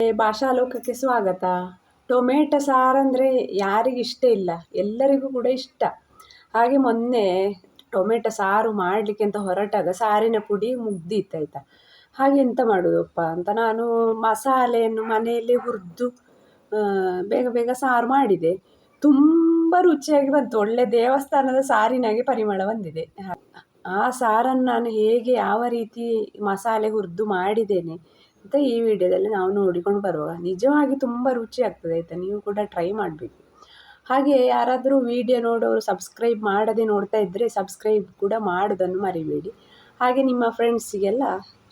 ಭಾಷಾಲೋಕಕ್ಕೆ ಸ್ವಾಗತ. ಟೊಮೇಟೊ ಸಾರಂದರೆ ಯಾರಿಗೆ ಇಷ್ಟ ಇಲ್ಲ, ಎಲ್ಲರಿಗೂ ಕೂಡ ಇಷ್ಟ. ಹಾಗೆ ಮೊನ್ನೆ ಟೊಮೆಟೊ ಸಾರು ಮಾಡಲಿಕ್ಕೆ ಅಂತ ಹೊರಟಾಗ ಸಾರಿನ ಪುಡಿ ಮುಗ್ದಿತ್ತು ಹಾಗೆ ಎಂತ ಮಾಡೋದಪ್ಪ ಅಂತ ನಾನು ಮಸಾಲೆಯನ್ನು ಮನೆಯಲ್ಲೇ ಹುರಿದು ಬೇಗ ಬೇಗ ಸಾರು ಮಾಡಿದೆ. ತುಂಬ ರುಚಿಯಾಗಿ ಬಂತು, ಒಳ್ಳೆ ದೇವಸ್ಥಾನದ ಸಾರಿನಾಗೆ ಪರಿಮಳ ಬಂದಿದೆ. ಆ ಸಾರನ್ನು ನಾನು ಹೇಗೆ ಯಾವ ರೀತಿ ಮಸಾಲೆ ಹುರಿದು ಮಾಡಿದ್ದೇನೆ ಅಂತ ಈ ವಿಡಿಯೋದಲ್ಲಿ ನಾವು ನೋಡಿಕೊಂಡು ಬರುವ ನಿಜವಾಗಿ ತುಂಬ ರುಚಿ ಆಗ್ತದೆ ಆಯಿತಾ? ನೀವು ಕೂಡ ಟ್ರೈ ಮಾಡಬೇಕು. ಹಾಗೆ ಯಾರಾದರೂ ವಿಡಿಯೋ ನೋಡೋರು ಸಬ್ಸ್ಕ್ರೈಬ್ ಮಾಡದೆ ನೋಡ್ತಾ ಇದ್ದರೆ ಸಬ್ಸ್ಕ್ರೈಬ್ ಕೂಡ ಮಾಡೋದನ್ನು ಮರಿಬೇಡಿ. ಹಾಗೆ ನಿಮ್ಮ ಫ್ರೆಂಡ್ಸಿಗೆಲ್ಲ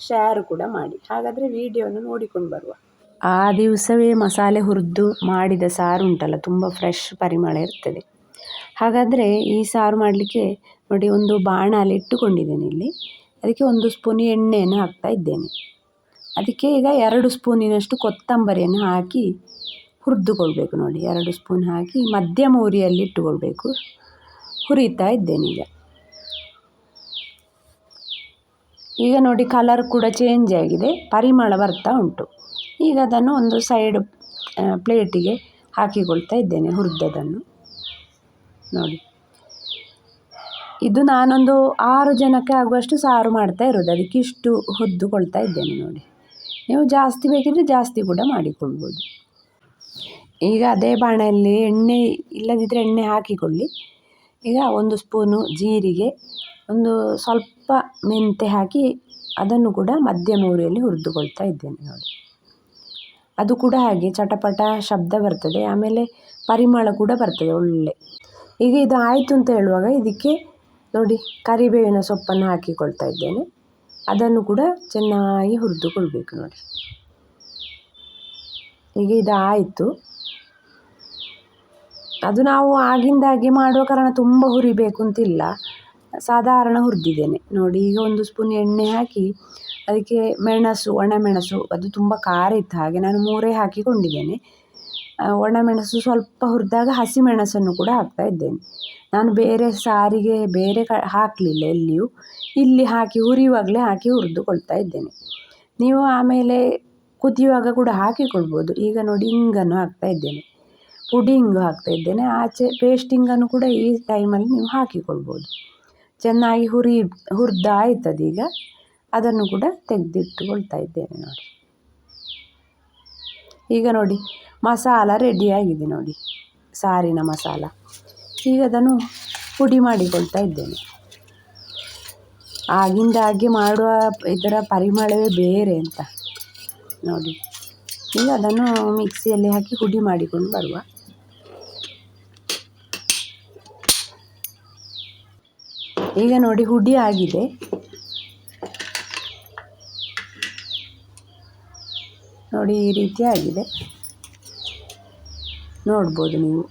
ಶೇರ್ ಕೂಡ ಮಾಡಿ. ಹಾಗಾದರೆ ವಿಡಿಯೋನ ನೋಡಿಕೊಂಡು ಬರುವ. ಆ ದಿವಸವೇ ಮಸಾಲೆ ಹುರಿದು ಮಾಡಿದ ಸಾರು ಉಂಟಲ್ಲ, ತುಂಬ ಫ್ರೆಶ್ ಪರಿಮಳ ಇರ್ತದೆ. ಹಾಗಾದರೆ ಈ ಸಾರು ಮಾಡಲಿಕ್ಕೆ ನೋಡಿ ಒಂದು ಬಾಣಲೆ ಇಟ್ಟುಕೊಂಡಿದ್ದೇನೆ ಇಲ್ಲಿ. ಅದಕ್ಕೆ ಒಂದು ಸ್ಪೂನ್ ಎಣ್ಣೆಯನ್ನು ಹಾಕ್ತಾ ಇದ್ದೇನೆ. ಅದಕ್ಕೆ ಈಗ ಎರಡು ಸ್ಪೂನಿನಷ್ಟು ಕೊತ್ತಂಬರಿಯನ್ನು ಹಾಕಿ ಹುರಿದುಕೊಳ್ಬೇಕು ನೋಡಿ. ಎರಡು ಸ್ಪೂನ್ ಹಾಕಿ ಮಧ್ಯಮ ಉರಿಯಲ್ಲಿ ಇಟ್ಟುಕೊಳ್ಬೇಕು. ಹುರಿತಾ ಇದ್ದೇನೆ ಈಗ. ಈಗ ನೋಡಿ ಕಲರ್ ಕೂಡ ಚೇಂಜ್ ಆಗಿದೆ. ಪರಿಮಳ ಬರ್ತಾ ಉಂಟು. ಈಗ ಅದನ್ನು ಒಂದು ಸೈಡ್ ಪ್ಲೇಟಿಗೆ ಹಾಕಿಕೊಳ್ತಾ ಇದ್ದೇನೆ ಹುರಿದದನ್ನು. ನೋಡಿ. ಇದು ನಾನೊಂದು ಆರು ಜನಕ್ಕೆ ಆಗುವಷ್ಟು ಸಾರು ಮಾಡ್ತಾ ಇರೋದು. ಅದಕ್ಕೆ ಇಷ್ಟು ಹುರಿದುಕೊಳ್ತಾ ಇದ್ದೇನೆ ನೋಡಿ. ನೀವು ಜಾಸ್ತಿ ಬೇಕಿದ್ದರೆ ಜಾಸ್ತಿ ಕೂಡ ಮಾಡಿಕೊಳ್ಬೋದು. ಈಗ ಅದೇ ಬಾಣಲ್ಲಿ ಎಣ್ಣೆ ಇಲ್ಲದಿದ್ದರೆ ಎಣ್ಣೆ ಹಾಕಿಕೊಳ್ಳಿ. ಈಗ ಒಂದು ಸ್ಪೂನು ಜೀರಿಗೆ, ಒಂದು ಸ್ವಲ್ಪ ಮೆಂತೆ ಹಾಕಿ ಅದನ್ನು ಕೂಡ ಮಧ್ಯಮ ಉರಿಯಲ್ಲಿ ಹುರಿದುಕೊಳ್ತಾ ಇದ್ದೇನೆ ನೋಡಿ. ಅದು ಕೂಡ ಹಾಗೆ ಚಟಪಟ ಶಬ್ದ ಬರ್ತದೆ, ಆಮೇಲೆ ಪರಿಮಳ ಕೂಡ ಬರ್ತದೆ ಒಳ್ಳೆ. ಈಗ ಇದು ಆಯಿತು ಅಂತ ಹೇಳುವಾಗ ಇದಕ್ಕೆ ನೋಡಿ ಕರಿಬೇವಿನ ಸೊಪ್ಪನ್ನು ಹಾಕಿಕೊಳ್ತಾ ಇದ್ದೇನೆ. ಅದನ್ನು ಕೂಡ ಚೆನ್ನಾಗಿ ಹುರಿದುಕೊಳ್ಬೇಕು ನೋಡಿ ಈಗ ಇದು ಆಯಿತು ಅದು ನಾವು ಆಗಿಂದಾಗೆ ಮಾಡುವ ಕಾರಣ ತುಂಬ ಹುರಿಬೇಕು ಅಂತಿಲ್ಲ. ಸಾಧಾರಣ ಹುರಿದಿದ್ದೇನೆ. ನೋಡಿ, ಈಗ ಒಂದು ಸ್ಪೂನ್ ಎಣ್ಣೆ ಹಾಕಿ, ಅದಕ್ಕೆ ಮೆಣಸು ಒಣಮೆಣಸು ಅದು ತುಂಬ ಖಾರ ಇತ್ತು ಹಾಗೆ ನಾನು ಮೂರೇ ಹಾಕಿಕೊಂಡಿದ್ದೇನೆ. ಒಣಮೆಣಸು ಸ್ವಲ್ಪ ಹುರಿದಾಗ ಹಸಿಮೆಣಸನ್ನು ಕೂಡ ಹಾಕ್ತಾ ಇದ್ದೇನೆ. ನಾನು ಬೇರೆ ಸಾರಿಗೆ ಬೇರೆ ಕ, ಹಾಕಲಿಲ್ಲ ಎಲ್ಲಿಯೂ. ಇಲ್ಲಿ ಹಾಕಿ, ಹುರಿಯುವಾಗಲೇ ಹಾಕಿ ಹುರಿದುಕೊಳ್ತಾ ಇದ್ದೇನೆ. ನೀವು ಆಮೇಲೆ ಕುದಿಯುವಾಗ ಕೂಡ ಹಾಕಿಕೊಳ್ಬೋದು ಈಗ ನೋಡಿ, ಇಂಗನ್ನು ಹಾಕ್ತಾ ಇದ್ದೇನೆ. ಪುಡಿ ಇಂಗು ಹಾಕ್ತಾ ಇದ್ದೇನೆ. ಆಚೆ ಪೇಸ್ಟ್ ಇಂಗನ್ನು ಕೂಡ ಈ ಟೈಮಲ್ಲಿ ನೀವು ಹಾಕಿಕೊಳ್ಬೋದು ಚೆನ್ನಾಗಿ ಹುರಿ, ಹುರಿದಾಯ್ತದೀಗ. ಅದನ್ನು ಕೂಡ ತೆಗೆದಿಟ್ಟುಕೊಳ್ತಾ ಇದ್ದೇನೆ ನೋಡಿ. ಈಗ ನೋಡಿ, ಮಸಾಲ ರೆಡಿಯಾಗಿದೆ ನೋಡಿ. ಸಾರಿನ ಮಸಾಲ. ಈಗ ಅದನ್ನು ಪುಡಿ ಮಾಡಿಕೊಳ್ತಾ ಇದ್ದೇನೆ. ಆಗಿಂದಾಗೆ ಮಾಡುವ ಇದರ ಪರಿಮಳವೇ ಬೇರೆ ಅಂತ ನೋಡಿ. ಈಗ ಅದನ್ನು ಮಿಕ್ಸಿಯಲ್ಲಿ ಹಾಕಿ ಪುಡಿ ಮಾಡಿಕೊಂಡು ಬರುವ. ಈಗ ನೋಡಿ, ಹುಡಿ ಆಗಿದೆ. ನೋಡಿ ಈ ರೀತಿ ಆಗಿದೆ. ನೋಡ್ಬೋದು ನೀವು.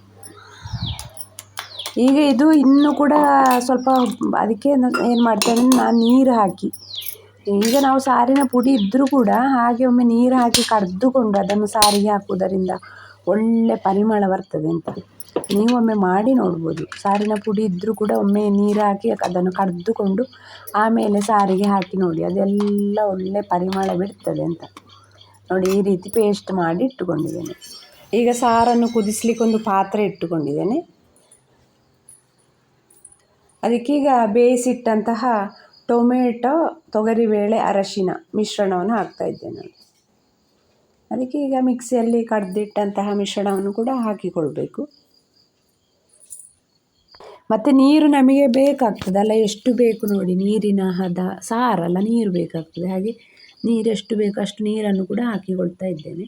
ಈಗ ಇದು ಇನ್ನೂ ಕೂಡ ಸ್ವಲ್ಪ ಅದಕ್ಕೆ ಏನು ಮಾಡ್ತೇನೆ ನಾನು ನೀರು ಹಾಕಿ. ಈಗ ನಾವು ಸಾರಿನ ಪುಡಿ ಇದ್ದರೂ ಕೂಡ ಹಾಗೆ ಒಮ್ಮೆ ನೀರು ಹಾಕಿ ಕರೆದುಕೊಂಡು ಅದನ್ನು ಸಾರಿಗೆ ಹಾಕುವುದರಿಂದ ಒಳ್ಳೆ ಪರಿಮಳ ಬರ್ತದೆ ಅಂತ. ನೀವು ಒಮ್ಮೆ ಮಾಡಿ ನೋಡ್ಬೋದು. ಸಾರಿನ ಪುಡಿ ಇದ್ದರೂ ಕೂಡ ಒಮ್ಮೆ ನೀರು ಹಾಕಿ ಅದನ್ನು ಕರೆದುಕೊಂಡು ಆಮೇಲೆ ಸಾರಿಗೆ ಹಾಕಿ ನೋಡಿ, ಅದೆಲ್ಲ ಒಳ್ಳೆ ಪರಿಮಳ ಬಿಡ್ತದೆ ಅಂತ. ನೋಡಿ ಈ ರೀತಿ ಪೇಸ್ಟ್ ಮಾಡಿ ಇಟ್ಟುಕೊಂಡಿದ್ದೇನೆ. ಈಗ ಸಾರನ್ನು ಕುದಿಸ್ಲಿಕ್ಕೆ ಒಂದು ಪಾತ್ರೆ ಇಟ್ಟುಕೊಂಡಿದ್ದೇನೆ. ಅದಕ್ಕೀಗ ಬೇಯಿಸಿಟ್ಟಂತಹ ಟೊಮೆಟೊ, ತೊಗರಿಬೇಳೆ, ಅರಶಿನ ಮಿಶ್ರಣವನ್ನು ಹಾಕ್ತಾ ಇದ್ದೇನೆ ಅದಕ್ಕೆ ಈಗ ಮಿಕ್ಸಿಯಲ್ಲಿ ಕಡ್ದಿಟ್ಟಂತಹ ಮಿಶ್ರಣವನ್ನು ಕೂಡ ಹಾಕಿಕೊಳ್ಬೇಕು. ಮತ್ತು ನೀರು ನಮಗೆ ಬೇಕಾಗ್ತದಲ್ಲ, ಎಷ್ಟು ಬೇಕು ನೋಡಿ ನೀರಿನ ಹದ, ಸಾರಲ್ಲ, ನೀರು ಬೇಕಾಗ್ತದೆ. ಹಾಗೆ ನೀರು ಬೇಕೋ ಬೇಕು ಅಷ್ಟು ನೀರನ್ನು ಕೂಡ ಹಾಕಿಕೊಳ್ತಾ ಇದ್ದೇನೆ.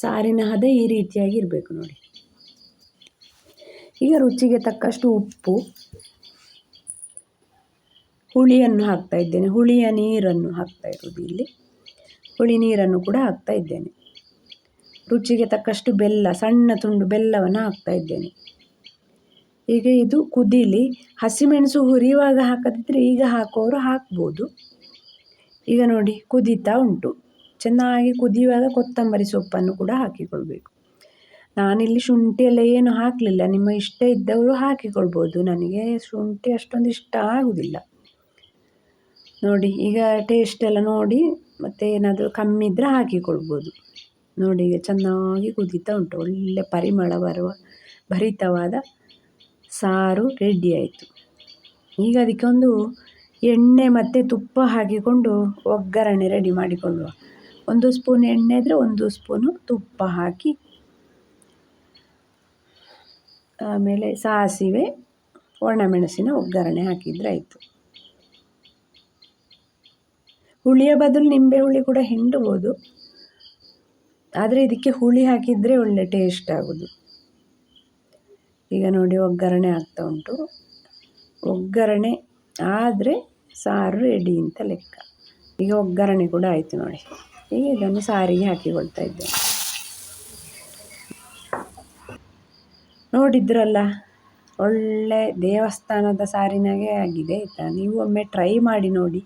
ಸಾರಿನ ಹದ ಈ ರೀತಿಯಾಗಿ ಇರಬೇಕು ನೋಡಿ. ಈಗ ರುಚಿಗೆ ತಕ್ಕಷ್ಟು ಉಪ್ಪು, ಹುಳಿಯನ್ನು ಹಾಕ್ತಾ ಇದ್ದೇನೆ. ಹುಳಿಯ ನೀರನ್ನು ಹಾಕ್ತಾ ಇರೋದು ಇಲ್ಲಿ. ಹುಳಿ ನೀರನ್ನು ಕೂಡ ಹಾಕ್ತಾ ಇದ್ದೇನೆ. ರುಚಿಗೆ ತಕ್ಕಷ್ಟು ಬೆಲ್ಲ, ಸಣ್ಣ ತುಂಡು ಬೆಲ್ಲವನ್ನು ಹಾಕ್ತಾ ಇದ್ದೇನೆ. ಈಗ ಇದು ಕುದೀಲಿ. ಹಸಿಮೆಣಸು ಹುರಿಯುವಾಗ ಹಾಕದಿದ್ದರೆ ಈಗ ಹಾಕೋರು ಹಾಕ್ಬೋದು. ಈಗ ನೋಡಿ ಕುದೀತಾ ಉಂಟು. ಚೆನ್ನಾಗಿ ಕುದಿಯುವಾಗ ಕೊತ್ತಂಬರಿ ಸೊಪ್ಪನ್ನು ಕೂಡ ಹಾಕಿಕೊಳ್ಬೇಕು. ನಾನಿಲ್ಲಿ ಶುಂಠಿ ಎಲ್ಲ ಏನು ಹಾಕಲಿಲ್ಲ. ನಿಮ್ಮ ಇಷ್ಟ ಇದ್ದವರು ಹಾಕಿಕೊಳ್ಬೋದು. ನನಗೆ ಶುಂಠಿ ಅಷ್ಟೊಂದು ಇಷ್ಟ ಆಗುವುದಿಲ್ಲ ನೋಡಿ ಈಗ ಟೇಸ್ಟ್ ಎಲ್ಲ ನೋಡಿ ಮತ್ತು ಏನಾದರೂ ಕಮ್ಮಿ ಇದ್ದರೆ ಹಾಕಿಕೊಳ್ಬೋದು. ನೋಡಿ ಈಗ ಚೆನ್ನಾಗಿ ಕುದೀತಾ ಉಂಟು. ಒಳ್ಳೆ ಪರಿಮಳ ಬರುವ, ಭರಿತವಾದ ಸಾರು ರೆಡಿ ಆಯಿತು. ಈಗ ಅದಕ್ಕೊಂದು ಎಣ್ಣೆ ಮತ್ತು ತುಪ್ಪ ಹಾಕಿಕೊಂಡು ಒಗ್ಗರಣೆ ರೆಡಿ ಮಾಡಿಕೊಳ್ಳುವ. ಒಂದು ಸ್ಪೂನ್ ಎಣ್ಣೆ ಇದ್ದರೆ ಒಂದು ಸ್ಪೂನು ತುಪ್ಪ ಹಾಕಿ. ಆಮೇಲೆ ಸಾಸಿವೆ, ಒಣಮೆಣಸಿನ ಒಗ್ಗರಣೆ ಹಾಕಿದರೆ ಆಯಿತು. ಹುಳಿಯ ಬದಲು ನಿಂಬೆ ಹುಳಿ ಕೂಡ ಹಿಂಡ್ಬೋದು. ಆದರೆ ಇದಕ್ಕೆ ಹುಳಿ ಹಾಕಿದರೆ ಒಳ್ಳೆ ಟೇಸ್ಟ್ ಆಗೋದು. ಈಗ ನೋಡಿ ಒಗ್ಗರಣೆ ಆಗ್ತಾ ಉಂಟು. ಒಗ್ಗರಣೆ ಆದರೆ ಸಾರು ರೆಡಿ ಅಂತ ಲೆಕ್ಕ. ಈಗ ಒಗ್ಗರಣೆ ಕೂಡ ಆಯಿತು ನೋಡಿ. ಈಗ ಇದನ್ನು ಸಾರಿಗೆ ಹಾಕಿಕೊಳ್ತಾ ಇದ್ದೇನೆ. ನೋಡಿದ್ರಲ್ಲ, ಒಳ್ಳೆ ದೇವಸ್ಥಾನದ ಸಾರಿನಾಗೆ ಆಗಿದೆ ಆಯಿತಾ? ನೀವು ಒಮ್ಮೆ ಟ್ರೈ ಮಾಡಿ ನೋಡಿ.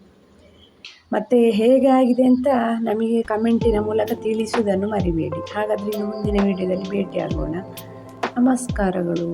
ಮತ್ತು ಹೇಗೆ ಆಗಿದೆ ಅಂತ ನಮಗೆ ಕಮೆಂಟಿನ ಮೂಲಕ ತಿಳಿಸುವುದನ್ನು ಮರಿಬೇಡಿ. ಹಾಗಾದರೆ ಇನ್ನು ಮುಂದಿನ ವಿಡಿಯೋದಲ್ಲಿ ಭೇಟಿಯಾಗೋಣ. ನಮಸ್ಕಾರಗಳು.